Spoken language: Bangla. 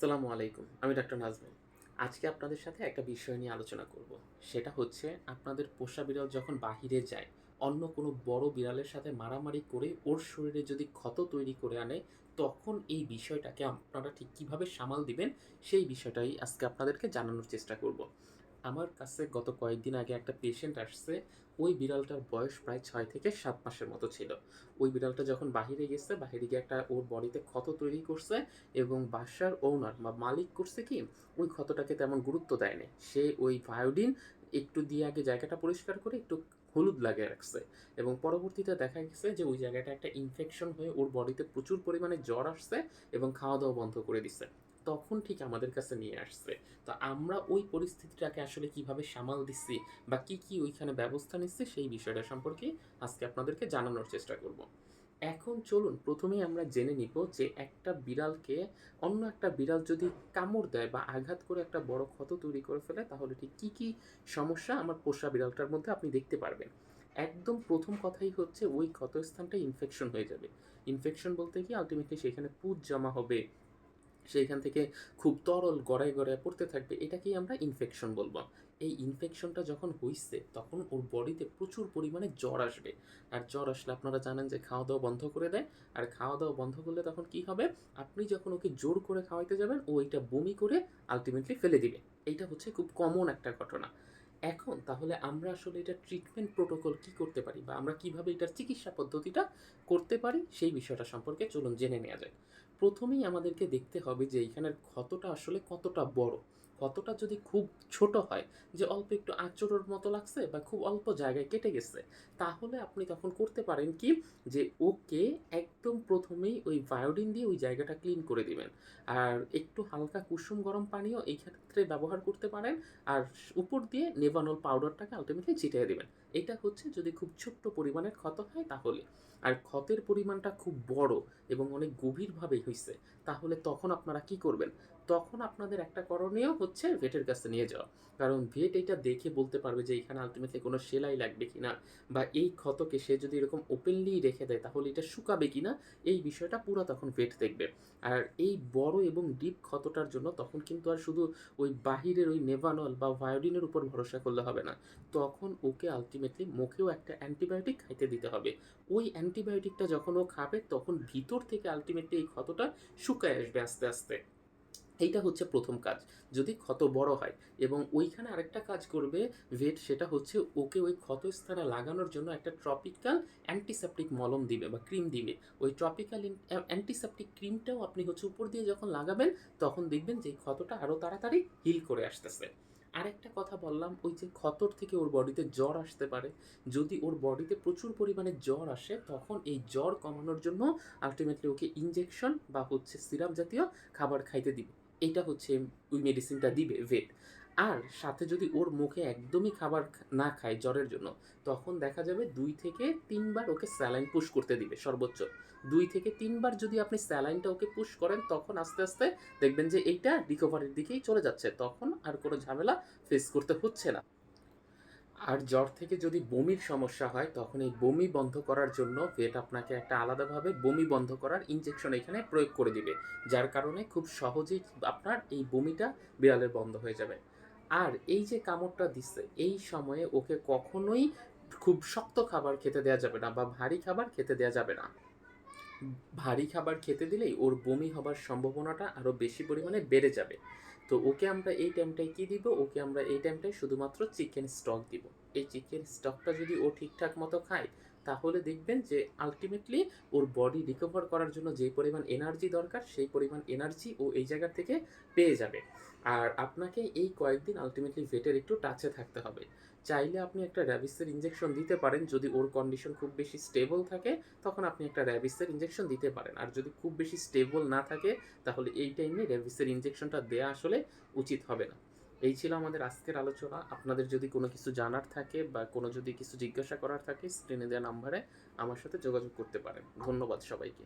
সালামু আলাইকুম, আমি ডক্টর নাজমুল। আজকে আপনাদের সাথে একটা বিষয় নিয়ে আলোচনা করব। সেটা হচ্ছে আপনাদের পোষা বিড়াল যখন বাহিরে যায়, অন্য কোনো বড় বিড়ালের সাথে মারামারি করে ওর শরীরে যদি ক্ষত তৈরি করে আনে, তখন এই বিষয়টাকে আপনারা ঠিক কীভাবে সামাল দিবেন, সেই বিষয়টাই আজকে আপনাদেরকে জানানোর চেষ্টা করব। আমার কাছে গত কয়েকদিন আগে একটা পেশেন্ট আসছে, ওই বিড়ালটার বয়স প্রায় ছয় থেকে সাত মাসের মতো ছিল। ওই বিড়ালটা যখন বাহিরে গেছে, বাহিরে গিয়ে একটা ওর বডিতে ক্ষত তৈরি করছে এবং বাসার ওনার বা মালিক করছে কি, ওই ক্ষতটাকে তেমন গুরুত্ব দেয়নি। সে ওই ভায়োডিন একটু দিয়ে আগে জায়গাটা পরিষ্কার করে একটু হলুদ লাগিয়ে রাখছে এবং পরবর্তীতে দেখা গেছে যে ওই জায়গাটা একটা ইনফেকশন হয়ে ওর বডিতে প্রচুর পরিমাণে জ্বর আসছে এবং খাওয়া দাওয়া বন্ধ করে দিছে। তখন ঠিক আমাদের কাছে নিয়ে আসছে। তো আমরা ওই পরিস্থিতিটাকে আসলে কীভাবে সামাল দিচ্ছি বা কি কি ওইখানে ব্যবস্থা নিচ্ছে সেই বিষয়টা সম্পর্কে আজকে আপনাদেরকে জানানোর চেষ্টা করব। এখন চলুন প্রথমেই আমরা জেনে নিব যে একটা বিড়ালকে অন্য একটা বিড়াল যদি কামড় দেয় বা আঘাত করে একটা বড় ক্ষত তৈরি করে ফেলে, তাহলে ঠিক কী কী সমস্যা আমার পোষা বিড়ালটার মধ্যে আপনি দেখতে পারবেন। একদম প্রথম কথাই হচ্ছে ওই ক্ষতস্থানটা ইনফেকশন হয়ে যাবে। ইনফেকশন বলতে কি আলটিমেটলি সেখানে পুজ জমা হবে। সেইখান থেকে খুব তরল গড়ায় গড়ায় পড়তে থাকবে, এটাকেই আমরা ইনফেকশন বলব। এই ইনফেকশনটা যখন হইছে, তখন ওর বডিতে প্রচুর পরিমাণে জ্বর আসবে। আর জ্বর আসলে আপনারা জানেন যে খাওয়া দাওয়া বন্ধ করে দেয়। আর খাওয়া দাওয়া বন্ধ করলে তখন কি হবে? আপনি যখন ওকে জোর করে খাওয়াইতে যাবেন, ও এটা বমি করে আলটিমেটলি ফেলে দিবে। এইটা হচ্ছে খুব কমন একটা ঘটনা। এখন তাহলে আমরা আসলে এটা ট্রিটমেন্ট প্রোটোকল কি করতে পারি? বা আমরা কীভাবে এটার চিকিৎসা পদ্ধতিটা করতে পারি? সেই বিষয়টা সম্পর্কে চলুন জেনে নেওয়া যায় প্রথমেই আমাদেরকে দেখতে হবে যে এইখানের ক্ষতটা আসলে কতটা বড়। ক্ষতটা যদি খুব ছোট হয়, যে অল্প একটু আঁচড়োর মতো লাগছে বা খুব অল্প জায়গায় কেটে গেছে, তাহলে আপনি তখন করতে পারেন কি? যে ওকে একদম প্রথমেই ওই বায়োডিন দিয়ে ওই জায়গাটা ক্লিন করে দিবেন। আর একটু হালকা কুসুম গরম পানিও এই ক্ষেত্রে ব্যবহার করতে পারেন। আর উপর দিয়ে নেভানল পাউডারটাকে আলটিমেটলি ছিটিয়ে দেবেন। এটা হচ্ছে যদি খুব ছোট্ট পরিমাণের ক্ষত হয় তাহলে। আর ক্ষতের পরিমাণটা খুব বড় এবং অনেক গভীরভাবে হয়েছে তাহলে তখন আপনারা কি করবেন? তখন আপনাদের একটা করণীয় হচ্ছে ভেটের কাছে নিয়ে যাওয়া। কারণ ভেট এটা দেখে বলতে পারবে যে এখানে আলটিমেটলি কোনো সেলাই লাগবে কি না বা এই ক্ষতকে সে যদি এরকম ওপেনলি রেখে দেয় তাহলে এটা শুকাবে কি না এই বিষয়টা পুরো তখন ভেট দেখবে। আর এই বড় এবং ডিপ ক্ষতটার জন্য তখন কিন্তু আর শুধু ওই বাহিরের ওই নেভানল বা ভায়োডিনের উপর ভরসা করলে হবে না। তখন ওকে আলটিমেটলি মুখেও একটা অ্যান্টিবায়োটিক খাইতে দিতে হবে। ওই অ্যান্টিবায়োটিকটা যখন ও খাবে তখন ভিতর থেকে আলটিমেটলি এই ক্ষতটা শুকায় আসবে আস্তে আস্তে। এইটা হচ্ছে প্রথম কাজ। যদি ক্ষত বড় হয় এবং ওইখানে আরেকটা কাজ করবে ভেট সেটা হচ্ছে ওকে ওই ক্ষত স্থানে লাগানোর জন্য একটা ট্রপিক্যাল অ্যান্টিসেপটিক মলম দিবে বা ক্রিম দিবে। ওই ট্রপিক্যাল অ্যান্টিসেপটিক ক্রিমটাও আপনি হচ্ছে উপর দিয়ে যখন লাগাবেন, তখন দেখবেন যে ক্ষতটা আরও তাড়াতাড়ি হিল করে আসতেছে। আরেকটা কথা বললাম, ওই যে ক্ষতর থেকে ওর বডিতে জ্বর আসতে পারে। যদি ওর বডিতে প্রচুর পরিমাণে জ্বর আসে, তখন এই জ্বর কমানোর জন্য আলটিমেটলি ওকে ইঞ্জেকশন বা হচ্ছে সিরাপ জাতীয় খাবার খাইতে দিবে। এইটা হচ্ছে ওই মেডিসিনটা দিবে ভেট আর সাথে যদি ওর মুখে একদমই খাবার না খায় জ্বরের জন্য, তখন দেখা যাবে দুই থেকে তিনবার ওকে স্যালাইন পুশ করতে দিবে সর্বোচ্চ। দুই থেকে তিনবার যদি আপনি স্যালাইনটা ওকে পুশ করেন, তখন আস্তে আস্তে দেখবেন যে এইটা রিকভারির দিকেই চলে যাচ্ছে। তখন আর কোনো ঝামেলা ফেস করতে হচ্ছে না। আর জ্বর থেকে যদি বমির সমস্যা হয়, তখন এই বমি বন্ধ করার জন্য ভেট আপনাকে একটা আলাদাভাবে বমি বন্ধ করার ইঞ্জেকশন এখানে প্রয়োগ করে দিবে। যার কারণে খুব সহজেই আপনার এই বমিটা বিড়ালের বন্ধ হয়ে যাবে। আর এই যে কামড়টা দিচ্ছে, এই সময়ে ওকে কখনোই খুব শক্ত খাবার খেতে দেওয়া যাবে না বা ভারী খাবার খেতে দেওয়া যাবে না। ভারী খাবার খেতে দিলেই ওর বমি হবার সম্ভাবনাটা আরও বেশি পরিমাণে বেড়ে যাবে। তো ওকে আমরা এই টাইমটায় কী দিব? ওকে আমরা এই টাইমটায় শুধুমাত্র চিকেন স্টক দিব। এই চিকেন স্টকটা যদি ও ঠিকঠাক মতো খায়, তাহলে দেখবেন যে আলটিমেটলি ওর বডি রিকভার করার জন্য যে পরিমাণ এনার্জি দরকার, সেই পরিমাণ এনার্জি ও এই জায়গা থেকে পেয়ে যাবে। আর আপনাকে এই কয়েকদিন আলটিমেটলি ভেটের একটু টাচে থাকতে হবে। চাইলে আপনি একটা র্যাবিসের ইঞ্জেকশন দিতে পারেন, যদি ওর কন্ডিশন খুব বেশি স্টেবল থাকে, তখন আপনি একটা র্যাবিসের ইঞ্জেকশন দিতে পারেন। আর যদি খুব বেশি স্টেবল না থাকে, তাহলে এই টাইমে র্যাবিসের ইঞ্জেকশনটা দেওয়া আসলে উচিত হবে না। এই ছিল আমাদের আজকের আলোচনা। আপনাদের যদি কোনো কিছু জানার থাকে বা কোনো যদি কিছু জিজ্ঞাসা করার থাকে স্ক্রিনে দেওয়া নাম্বারে আমার সাথে যোগাযোগ করতে পারেন। ধন্যবাদ সবাইকে।